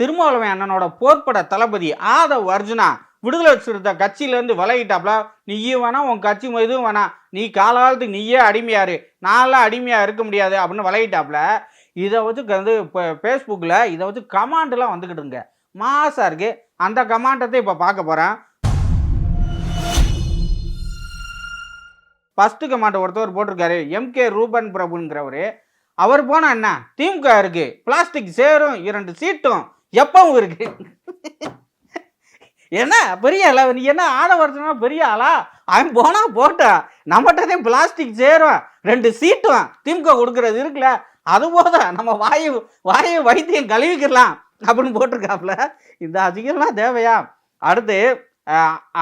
திருமாவளவன் அண்ணனோட போர்ப்பட தளபதி ஆதவ் அர்ஜுனா விடுதலை சிறுத்தை கட்சியிலேருந்து விலகிட்டாப்ல. நீயும் வேணாம் உன் கட்சி இதுவும் வேணாம் நீ காலகாலத்துக்கு நீயே அடிமையாரு. நான்லாம் அடிமையாக இருக்க முடியாது அப்படின்னு விலகிட்டாப்ல. இதை வச்சு வந்து இப்போ ஃபேஸ்புக்கில் இதை வச்சு கமாண்டெலாம் வந்துக்கிட்டுங்க மாசாக இருக்குது அந்த கமாண்டத்தை இப்போ பார்க்க போகிறேன் ஃபஸ்ட்டு கமாண்ட் ஒருத்தவர் போட்டிருக்காரு. எம்கே ரூபன் பிரபுங்கிறவர் அவர் போனால் என்ன? திமுக இருக்குது பிளாஸ்டிக் சேரும் இரண்டு சீட்டும். எப்பவும் இருக்கு என்ன பெரிய ஆளா? நீ என்ன ஆட வருஷனா பெரிய ஆளா? அவன் போனா போட்டா நம்மகிட்டதே பிளாஸ்டிக் சேரும். ரெண்டு சீட்டும் திமுக கொடுக்கறது இருக்குல்ல அது போதும். நம்ம வாயு வாயு வைத்தியம் கழுவிக்கலாம் அப்படின்னு போட்டிருக்காப்புல. இந்த அதிகம்லாம் தேவையா? அடுத்து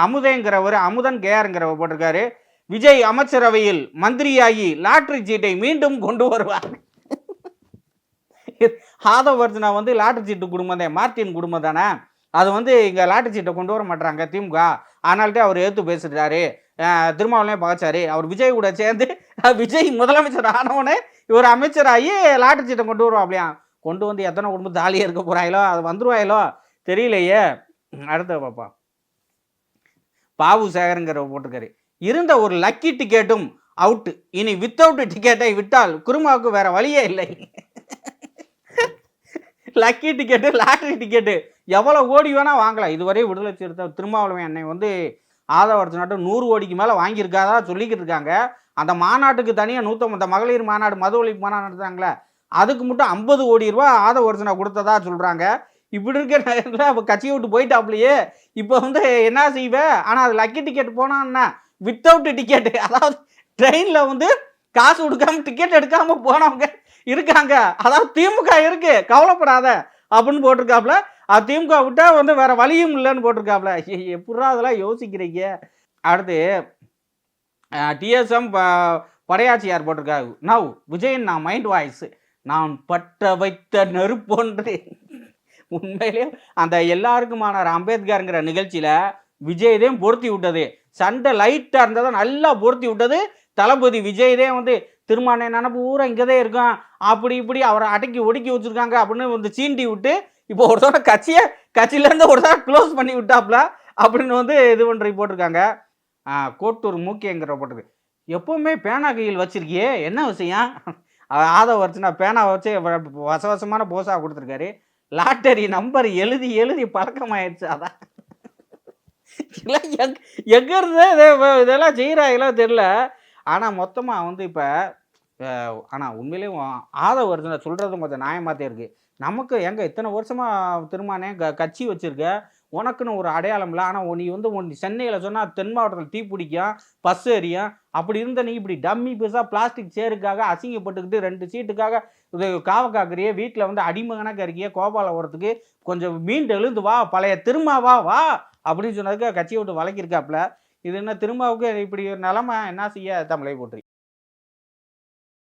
அமுதங்கிறவர் அமுதன் கேஆருங்கிறவர் போட்டிருக்காரு. விஜய் அமைச்சரவையில் மந்திரியாகி லாட்ரி சீட்டை மீண்டும் கொண்டு வருவார். ஆதவர்ஜனா வந்து லாட்டரி சீட்டு குடும்பம் தான் மார்டின் குடும்பம் தானே அது வந்து இங்கே லாட்டரி சீட்டை கொண்டு வர மாட்டாங்க திமுக. ஆனால்ட்டே அவர் ஏற்று பேசிட்டாரு. திருமாவளையும் பகச்சாரு அவர் விஜய் கூட சேர்ந்து விஜய் முதலமைச்சர் ஆனவனே இவர் அமைச்சராகி லாட்டரி சீட்டை கொண்டு வருவோம் அப்படியா? கொண்டு வந்து எத்தனை குடும்பம் தாலியாக இருக்க போகிறாங்களோ அது வந்துருவாயிலோ? தெரியலையே. அடுத்த பாப்பா. பாபு சேகருங்கிற போட்டிருக்காரு. இருந்த ஒரு லக்கி டிக்கெட்டும் அவுட்டு. இனி வித்தவுட் டிக்கெட்டை விட்டால் குருமாவுக்கு வேற வழியே இல்லை. லக்கி டிக்கெட்டு லாட்ரி டிக்கெட்டு எவ்வளோ கோடி வேணால் வாங்கலாம். இதுவரை விடுதலை சிறுத்தை திருமாவளவன் என்னை வந்து ஆதவரத்து நாட்டு நூறு கோடிக்கு மேலே வாங்கியிருக்காதா சொல்லிக்கிட்டு இருக்காங்க. அந்த மாநாட்டுக்கு தனியாக நூற்றம்பது மகளிர் மாநாடு மது ஒழிப்பு மாநாடு நடத்துறாங்களே அதுக்கு மட்டும் ஐம்பது கோடி ரூபா ஆதவர்ஜனா கொடுத்ததா சொல்கிறாங்க இப்படி இருக்கிற நேரத்தில் அப்போ கட்சியை விட்டு போயிட்டாப்லையே. இப்போ வந்து என்ன செய்வேன் ஆனால் அது லக்கி டிக்கெட் போனான்னா வித்தவுட் டிக்கெட்டு அதாவது ட்ரெயினில் வந்து காசு கொடுக்காம டிக்கெட் எடுக்காமல் போனவங்க இருக்காங்க. அதாவது திமுக இருக்கு. கவலைப்படாத. அப்படின்னு போட்டிருக்காப்புல அது திமுக விட்டால் வந்து வேற வழியும் இல்லைன்னு போட்டிருக்காப்புல எப்படா அதெல்லாம் யோசிக்கிறீங்க? அடுத்து டிஎஸ்எம் படையாச்சியார் போட்டிருக்காரு. நவ் விஜயன் நான் மைண்ட் வாய்ஸ். நான் பட்ட வைத்த நெருப்பொன்று உண்மையிலேயே அந்த எல்லாருக்குமான அம்பேத்கருங்கிற நிகழ்ச்சியில் விஜய்தையும் பொருத்தி விட்டது. சண்டை லைட்டாக இருந்ததை நல்லா பொருத்தி விட்டது. தளபதி விஜய்தே வந்து திருமான நினப்பு பூரா இங்கே தான் இருக்கும் அப்படி இப்படி அவரை அடக்கி ஒடுக்கி வச்சுருக்காங்க அப்படின்னு வந்து சீண்டி விட்டு இப்போ ஒருத்தவரை கட்சியை கட்சியிலேருந்து ஒரு தடவை க்ளோஸ் பண்ணி விட்டாப்ல அப்படின்னு வந்து இது பண்ணுற போட்டிருக்காங்க கோட்டூர் மூக்கியங்கிற போட்டிருக்கு எப்போவுமே பேனா கையில் வச்சிருக்கியே என்ன விஷயம்? ஆதவ வச்சுனா பேனா வச்சு வசவசமான போஸாக கொடுத்துருக்காரு. லாட்டரி நம்பர் எழுதி எழுதி பழக்கமாயிடுச்சு அதான். இல்லை எங் எங்கே இருந்து இதெல்லாம் செய்கிறாங்களோ தெரில ஆனால் மொத்தமாக வந்து இப்போ ஆனால் உண்மையிலேயும் ஆதவ வருதுன்னு சொல்கிறது கொஞ்சம் நியாயமாகத்தே இருக்குது நமக்கு எங்கே இத்தனை வருஷமாக திருமானே க கட்சி வச்சுருக்க உனக்குன்னு ஒரு அடையாளம் இல்லை ஆனால் நீ வந்து உன் சென்னையில் சொன்னால் தென் மாவட்டத்தில் தீ பிடிக்கும் பஸ் எரியும் அப்படி இருந்த நீ இப்படி டம்மி பீஸாக பிளாஸ்டிக் சேருக்காக அசிங்கப்பட்டுக்கிட்டு ரெண்டு சீட்டுக்காக இது காவ வீட்டில் வந்து அடிமகனாக இருக்கிய கோபாலபுரத்துக்கு கொஞ்சம் மீண்டு எழுந்து வா பழைய திருமாவா வா அப்படின்னு சொன்னதுக்கு கட்சியை விட்டு வழக்கியிருக்காப்புல இது என்ன திரும்பவுக்கு இப்படி ஒரு நிலமை என்ன செய்ய தமிழை போட்டு